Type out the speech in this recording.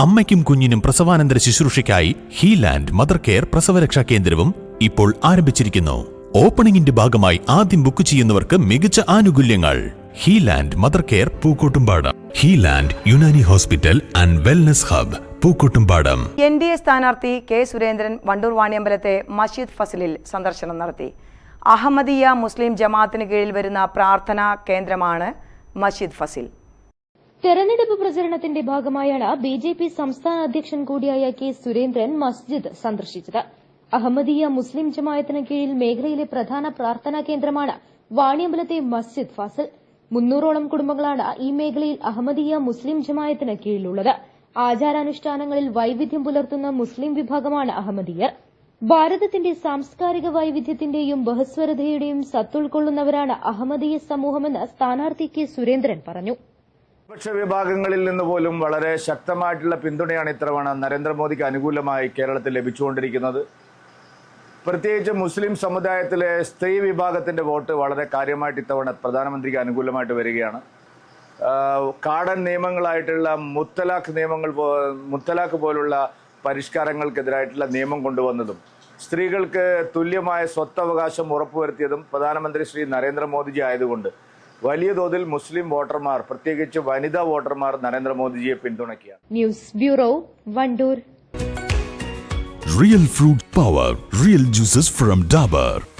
അമ്മയ്ക്കും കുഞ്ഞിനും പ്രസവാനന്തര ശുശ്രൂഷയ്ക്കായി ഹീലാൻഡ് mother care പ്രസവരക്ഷാ കേന്ദ്രവും ഇപ്പോൾ ആരംഭിച്ചിരിക്കുന്നു. ഓപ്പണിംഗിന്റെ ഭാഗമായി ആദ്യം ബുക്ക് ചെയ്യുന്നവർക്ക് മികച്ച ആനുകൂല്യങ്ങൾ. Healand mother care Pookkottumpadam. Healand Unani hospital and wellness hub Pookkottumpadam. N D A സ്ഥാനാർത്ഥി കെ സുരേന്ദ്രൻ വണ്ടൂർ വാണിയമ്പലത്തെ മസ്ജിദ് ഫസലിൽ സന്ദർശനം നടത്തി. അഹമ്മദിയ മുസ്ലിം ജമാഅത്തിന് കീഴിൽ വരുന്ന പ്രാർത്ഥനാ കേന്ദ്രമാണ് മസ്ജിദ് ഫസിൽ. തെരഞ്ഞെടുപ്പ് പ്രചരണത്തിന്റെ ഭാഗമായാണ് ബി ജെ പി സംസ്ഥാന അധ്യക്ഷൻ കൂടിയായ കെ സുരേന്ദ്രൻ മസ്ജിദ് സന്ദർശിച്ചത്. അഹമ്മദീയ മുസ്ലിം ജമായത്തിന് കീഴിൽ മേഖലയിലെ പ്രധാന പ്രാർത്ഥനാ കേന്ദ്രമാണ് വാണിയമ്പലത്തെ മസ്ജിദ് ഫാസിൽ. മുന്നൂറോളം കുടുംബങ്ങളാണ് ഈ മേഖലയിൽ അഹമ്മദീയ മുസ്ലിം ജമായത്തിന് കീഴിലുള്ളത്. ആചാരാനുഷ്ഠാനങ്ങളിൽ വൈവിധ്യം പുലർത്തുന്ന മുസ്ലിം വിഭാഗമാണ് അഹമ്മദീയർ. ഭാരതത്തിന്റെ സാംസ്കാരിക വൈവിധ്യത്തിന്റെയും ബഹസ്വരതയുടെയും സത്തുൾക്കൊള്ളുന്നവരാണ് അഹമ്മദീയ സമൂഹമെന്ന് സ്ഥാനാർത്ഥി കെ സുരേന്ദ്രൻ പറഞ്ഞു. പ്രതിപക്ഷ വിഭാഗങ്ങളിൽ നിന്ന് പോലും വളരെ ശക്തമായിട്ടുള്ള പിന്തുണയാണ് ഇത്തവണ നരേന്ദ്രമോദിക്ക് അനുകൂലമായി കേരളത്തിൽ ലഭിച്ചുകൊണ്ടിരിക്കുന്നത്. പ്രത്യേകിച്ച് മുസ്ലിം സമുദായത്തിലെ സ്ത്രീ വിഭാഗത്തിന്റെ വോട്ട് വളരെ കാര്യമായിട്ട് ഇത്തവണ പ്രധാനമന്ത്രിക്ക് അനുകൂലമായിട്ട് വരികയാണ്. കാടൻ നിയമങ്ങളായിട്ടുള്ള മുത്തലാഖ് നിയമങ്ങൾ മുത്തലാഖ് പോലുള്ള പരിഷ്കാരങ്ങൾക്കെതിരായിട്ടുള്ള നിയമം കൊണ്ടുവന്നതും സ്ത്രീകൾക്ക് തുല്യമായ സ്വത്തവകാശം ഉറപ്പുവരുത്തിയതും പ്രധാനമന്ത്രി ശ്രീ നരേന്ദ്രമോദിജി ആയതുകൊണ്ട് വലിയ തോതിൽ മുസ്ലിം വോട്ടർമാർ പ്രത്യേകിച്ച് വനിതാ വോട്ടർമാർ നരേന്ദ്രമോദിജിയെ പിന്തുണയ്ക്കുക news bureau Wandoor real fruit power real juices from Dabur.